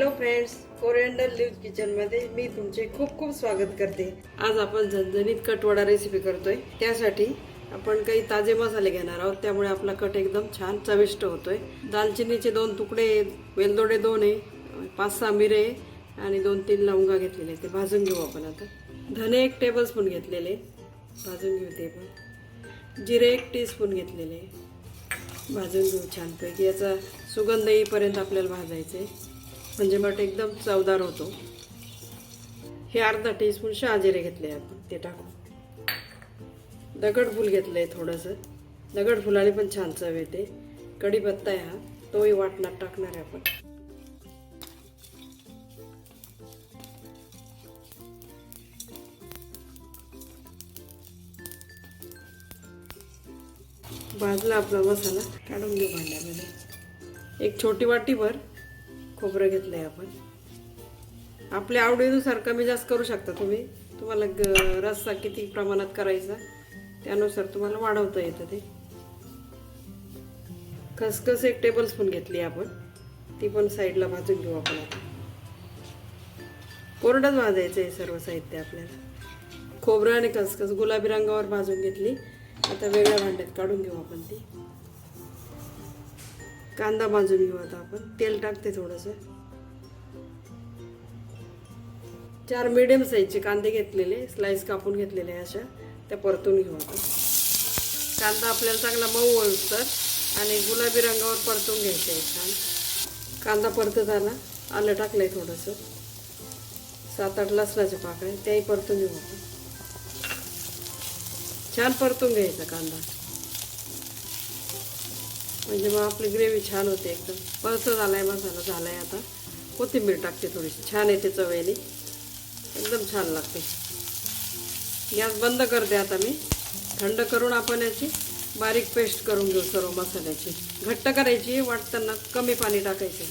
Hello friends coriander leave किचनमध्ये मी तुमचे खूप खूप स्वागत करते. आज आपण झणझणीत कटवडा रेसिपी करतोय. त्यासाठी आपण काही ताजे मसाले घेणार आहोत. त्यामुळे आपला कट एकदम छान चविष्ट होतोय. दालचिनीचे दोन तुकडे वेलदोडे दोन आहे पाच सहा मिरे आणि दोन तीन लवंगा घेतलेले ते भाजून घेऊ आपण आता. धने एक टेबल स्पून घेतलेले भाजून घेऊ ते पण. जिरे एक टीस्पून घेतलेले भाजून घेऊ छानपैकी. याचा सुगंध येईपर्यंत आपल्याला भाजायचं आहे. म्हणजे मट एकदम चवदार होतो. हे अर्धा टीस्पून शहाजिरे घेतले आपण ते टाकू. दगडफूल घेतलं आहे थोडंसं. दगडफुलाने पण छान चव येते. कढीपत्ता आहे हा तोही वाटणात टाकणार आहे आपण. भाजला आपला मसाला काढून घेऊ भांड्यामध्ये. एक छोटी वाटीभर खोबरं घेतलं आहे आपण. आपल्या आवडीनुसार कमी जास्त करू शकता तुम्ही. तुम्हाला ग रस्सा किती प्रमाणात करायचा त्यानुसार तुम्हाला वाढवता येतं ते. खसखस एक टेबल स्पून घेतली आपण. ती पण साईडला भाजून घेऊ आपण आता. कोरडंच भाजायचं आहे सर्व साहित्य आपल्याला. खोबरं आणि खसखस गुलाबी रंगावर भाजून घेतली. आता वेगळ्या भांड्यात काढून घेऊ आपण ती. कांदा भाजून घेऊ आता आपण. तेल टाकते थोडंसं. चार मिडियम साईजचे कांदे घेतलेले स्लाइस कापून घेतलेले अशा. त्या परतून घेऊ आता कांदा आपल्याला चांगला मऊ तर आणि गुलाबी रंगावर परतून घ्यायचं आहे छान. कांदा परतत आला आलं टाकलंय थोडंसं. सात आठ लसणाचे पाकळे त्याही परतून घेऊ आपण. छान परतून घ्यायचा कांदा. म्हणजे मग आपली ग्रेव्ही छान होते एकदम. परत झालाय मसाला झालाय आता. कोथिंबीर टाकते थोडीशी. छान येते चवेने. एकदम छान लागते. गॅस बंद करते आता मी. थंड करून आपण याची बारीक पेस्ट करून घेऊ सर्व मसाल्याची. घट्ट करायची वाटताना कमी पाणी टाकायचे.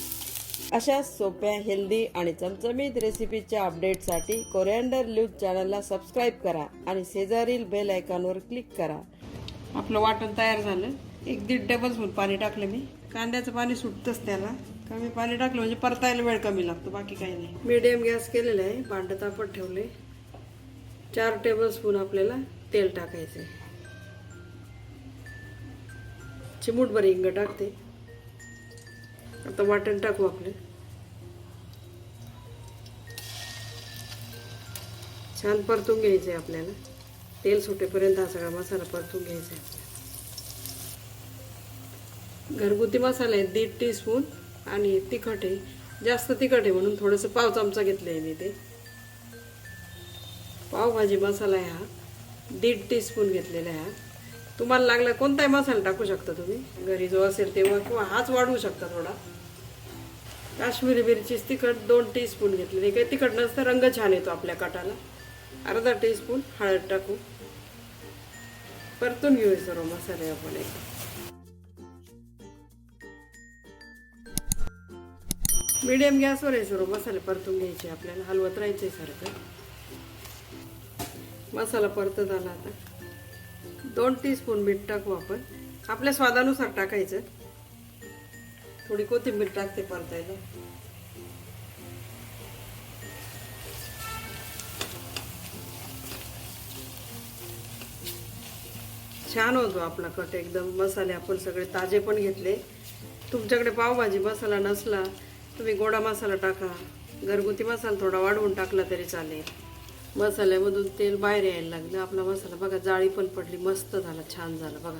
अशा सोप्या हेल्दी आणि चमचमीत रेसिपीच्या अपडेटसाठी कोरिअंडर न्यूज चॅनलला सबस्क्राईब करा आणि शेजारील बेल आयकॉनवर क्लिक करा. आपलं वाटण तयार झालं. एक दीड टेबल स्पून पाणी टाकलं मी. कांद्याचं पाणी सुटतंच त्याला. कमी पाणी टाकलं म्हणजे परतायला वेळ कमी लागतो बाकी काही नाही. मिडियम गॅस केलेला आहे भांडं तापत ठेवले. चार टेबल स्पून आपल्याला तेल टाकायचं आहे चिमूटभर हिंग टाकते. आता वाटण टाकू आपले. छान परतून घ्यायचं आहे आपल्याला. तेल सुटेपर्यंत हा सगळा मसाला परतून घ्यायचा आहे घरगुती मसाला आहे दीड टी स्पून आणि तिखट आहे. जास्त तिखट आहे म्हणून थोडंसं पाव चमचा घेतलं आहे मी ते. पावभाजी मसाला आहे हा. दीड टी स्पून घेतलेला आहे हा. तुम्हाला लागला कोणताही मसाला टाकू शकता तुम्ही. घरी जो असेल तेव्हा किंवा हाच वाढवू शकता थोडा. काश्मीरी मिरचीच तिखट दोन टी स्पून घेतलेली काही तिखट नसतं रंग छान येतो आपल्या कटाला. अर्धा टी स्पून हळद टाकू. परतून घेऊ सर्व मसाले आपण एक मीडियम गॅसवर आहे सर्व मसाले परतून घ्यायचे आपल्याला. हलवत राहायचे सारखं. मसाला परतत आला आता. दोन टी स्पून मीठ टाकू आपण. आपल्या स्वादानुसार टाकायचं. थोडी कोथिंबीर टाकते परतायला. छान होतो आपला कट एकदम. मसाले आपण सगळे ताजे पण घेतले. तुमच्याकडे पावभाजी मसाला नसला तुम्ही गोडा मसाला टाका. घरगुती मसाला थोडा वाढवून टाकला तरी चालेल. मसाल्यामधून तेल बाहेर यायला लागलं. आपला मसाला बघा जाळी पण पडली मस्त झाला छान झाला बघा.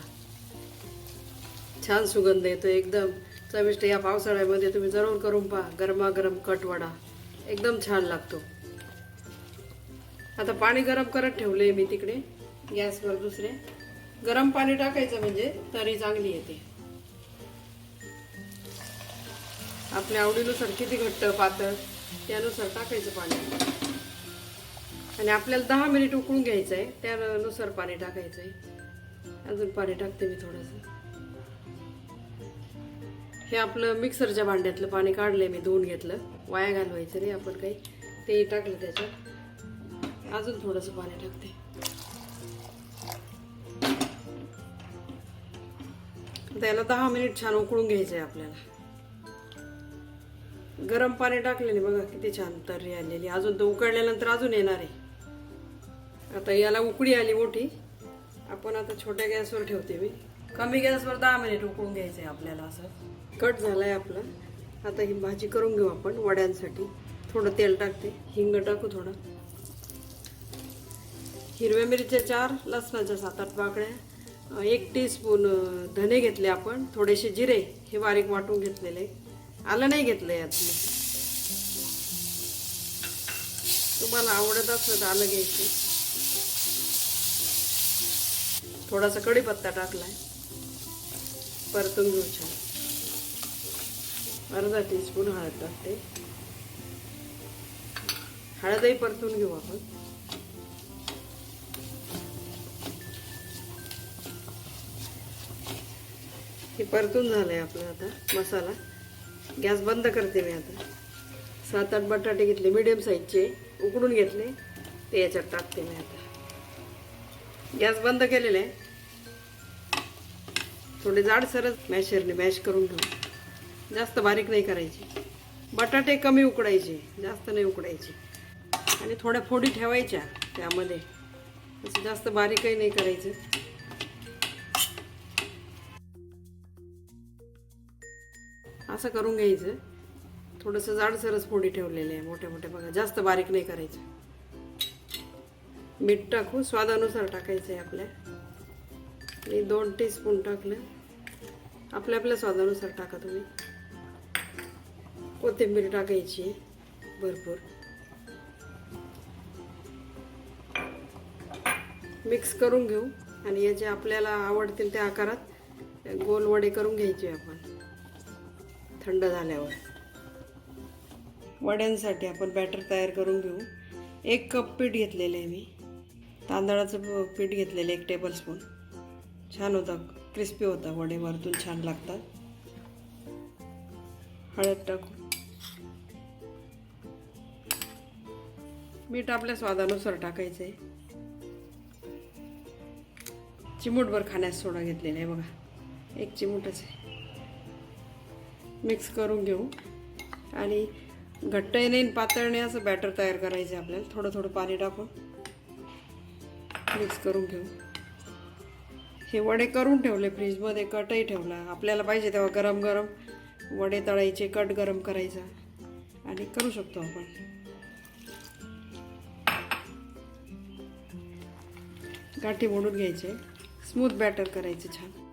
छान सुगंध येतो एकदम. चविष्ट या पावसाळ्यामध्ये तुम्ही जरूर करून पहा. गरमागरम कटवडा एकदम छान लागतो. आता पाणी गरम करत ठेवले मी तिकडे. गॅसवर दुसरे. गरम पाणी टाकायचं म्हणजे तरी चांगली येते. आपल्या आवडीनुसार किती घट्ट पातळ त्यानुसार टाकायचं पाणी. आणि आपल्याला दहा मिनिट उकळून घ्यायचं आहे त्यानुसार पाणी टाकायचं आहे अजून पाणी टाकते मी थोडंसं. हे आपलं मिक्सरच्या भांड्यातलं पाणी काढलंय मी धुवून घेतलं. वाया घालवायचं नाही आपण काही तेही टाकलं त्याच्यात. अजून थोडंसं पाणी टाकते. त्याला दहा मिनिट छान उकळून घ्यायचं आहे आपल्याला. गरम पाणी टाकलेले बघा किती छान तर्री आलेली. अजून तर उकळल्यानंतर अजून येणार आहे. आता याला उकळी आली मोठी. आपण आता छोट्या गॅसवर ठेवते मी. कमी गॅसवर दहा मिनिट उकळून घ्यायचं आहे आपल्याला असं. कट झालाय आपला. आता ही भाजी करून घेऊ आपण वड्यांसाठी. थोडं तेल टाकते. हिंग टाकू थोडं. हिरव्या मिरच्या चार लसणाच्या सात आठ पाकळ्या. एक टी स्पून धने घेतले आपण. थोडेसे जिरे. हे बारीक वाटून घेतलेले. आलं नाही घेतलं यात. मी. तुम्हाला आवडत असलं तर आलं घ्यायचं. थोडासा कढीपत्ता टाकलाय. परतून घेऊ छान. अर्धा टीस्पून हळद टाकते. हळदही परतून घेऊ आपण. हे परतून झालंय आपलं आता मसाला. गॅस बंद करते मी आता. सात आठ बटाटे घेतले मिडियम साईजचे उकडून घेतले ते याच्यात टाकते मी आता. गॅस बंद केलेला. आहे थोडे जाडसरच मॅशरने मॅश करून घेऊ जास्त बारीक नाही करायची. बटाटे कमी उकडायचे जास्त नाही उकडायचे. आणि थोड्या फोडी ठेवायच्या त्यामध्ये. असं जास्त बारीकही नाही करायचं. असं करून घ्यायचं. थोडंसं जाडसरच फोडी ठेवलेले आहे मोठ्या मोठ्या बघा जास्त बारीक नाही करायचं. मीठ टाकू स्वादानुसार टाकायचं आहे आपल्या. मी दोन टी स्पून टाकलं. आपल्या आपल्या स्वादानुसार टाका तुम्ही. कोथिंबीर टाकायची भरपूर. मिक्स करून घेऊ आणि याचे आपल्याला आवडतील त्या आकारात गोल वडे करून घ्यायचे आपण. थंड झाल्यावर. वड्यांसाठी आपण बॅटर तयार करून घेऊ. एक कप पीठ घेतलेलं आहे मी. तांदळाचं पीठ घेतलेलं एक टेबल स्पून छान होता क्रिस्पी होता. वडे वरतून छान लागतात. हळद टाकू मीठ आपल्या स्वादानुसार टाकायचं आहे. चिमूटभर खाण्यास सोडा घेतलेला आहे बघा. एक चिमूटच आहे. मिक्स करून घेऊ. आणि घट्टही नाही पातळणे असं बॅटर तयार करायचं आहे आपल्याला. थोडं थोडं पाणी टाकून मिक्स करून घेऊ. हे वडे करून ठेवले फ्रीजमध्ये कटही ठेवला. आपल्याला पाहिजे तेव्हा गरम गरम वडे तळायचे कट गरम करायचा. आणि करू शकतो आपण. गाठी मोडून घ्यायचे. स्मूथ बॅटर करायचे छान.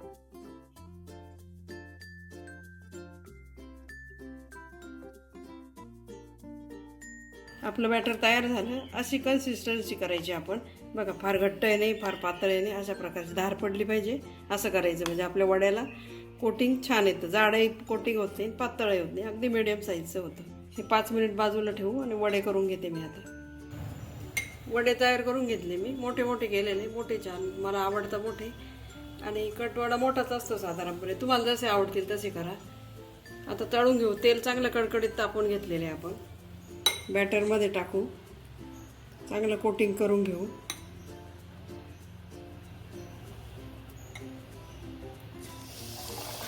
आपलं बॅटर तयार झालं. अशी कन्सिस्टन्सी करायची आपण. बघा फार घट्ट आहे नाही फार पातळ आहे नाही अशा प्रकारची धार पडली पाहिजे. असं करायचं म्हणजे आपल्या वड्याला कोटिंग छान येतं. जाडही कोटिंग होत नाही पातळही होत नाही. अगदी मिडियम साईजचं होतं. हे पाच मिनिट बाजूला ठेवू आणि वडे करून घेते मी आता. वडे तयार करून घेतले मी. मोठे मोठे केलेले मोठे छान. मला आवडतं मोठे. आणि कटवडा मोठाच असतो साधारणपणे. तुम्हाला जसे आवडतील तसे करा. आता तळून घेऊ. तेल चांगलं कडकडीत तापून घेतलेले आहे आपण. बॅटरमध्ये टाकू. चांगलं कोटिंग करून घेऊ.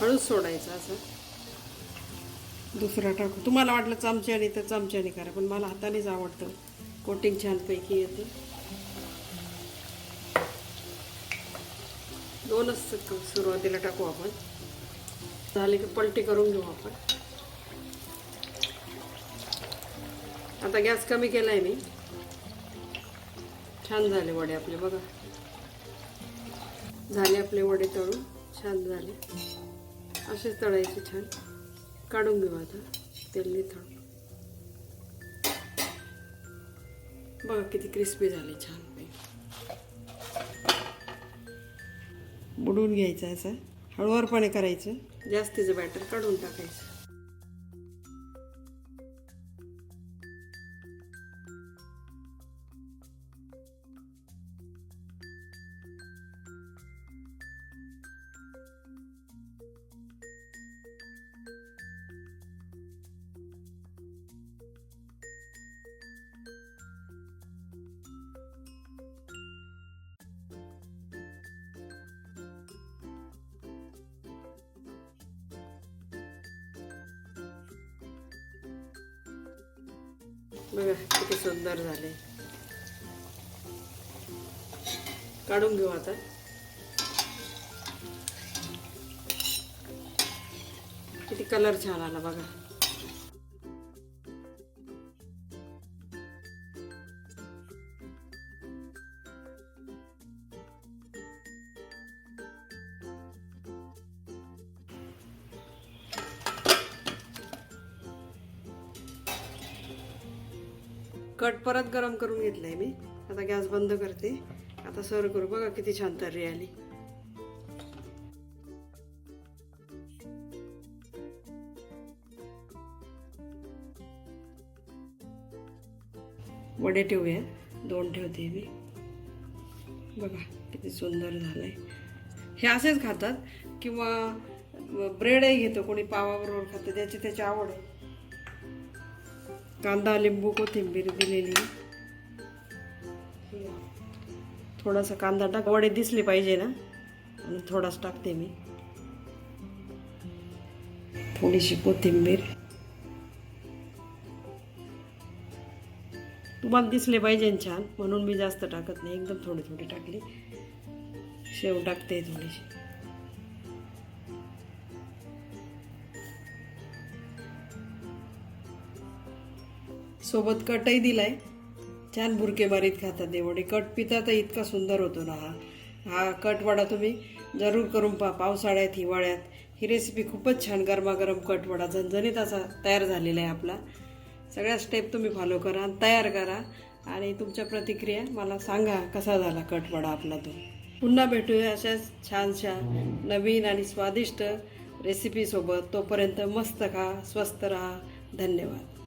हळूच सोडायचं असं. दुसरा टाकू. तुम्हाला वाटलं चमच्याने तर चमच्याने करा पण मला हातानेच आवडतं. कोटिंग छानपैकी येते. दोनच सुरुवातीला टाकू आपण. झाले की पलटी करून घेऊ आपण. आता गॅस कमी केला आहे मी. छान झाले वडे आपले बघा. झाले आपले वडे तळून छान झाले. असेच तळायचे छान. काढून घेऊ आता तेल तळून बघा किती क्रिस्पी झाले छान बुडून घ्यायचं असं. हळूवारपणे करायचं. जास्तीचं बॅटर काढून टाकायचं. बघा किती सुंदर झाले. काढून घेऊ आता. किती कलर छान आला बघा. कट परत गरम करून घेतलाय मी. आता गॅस बंद करते. आता सर्व करू. बघा किती छान तर्री आली. वडे ठेवूया दोन ठेवते मी. बघा किती सुंदर झालंय. हे असेच खातात. किंवा ब्रेडही घेतो. कोणी पावाबरोबर खातं. ज्याची त्याची आवड. आहे कांदा लिंबू कोथिंबीर दिलेली. थोडासा कांदा टाक वडे दिसले पाहिजे ना? म्हणून थोडाच टाकते मी. थोडीशी कोथिंबीर. तुम्हाला दिसले पाहिजे छान? म्हणून मी जास्त टाकत नाही. एकदम थोडी थोडी टाकली. शेव टाकते थोडीशी. सोबत कटही दिलाय. छान बुरकेबारीत खातात देवडे कट पिता तर इतका सुंदर होतो ना हा. हा कटवडा तुम्ही जरूर करून पहा. पावसाळ्यात हिवाळ्यात ही रेसिपी खूपच छान गरमागरम कटवडा झणझणीत असा तयार झालेला आहे आपला. सगळ्या स्टेप तुम्ही फॉलो करा आणि तयार करा. आणि तुमच्या प्रतिक्रिया मला सांगा कसा झाला कटवडा आपला तो. पुन्हा भेटूया अशाच छानशा नवीन आणि स्वादिष्ट रेसिपीसोबत तोपर्यंत मस्त खा स्वस्त राहा. धन्यवाद.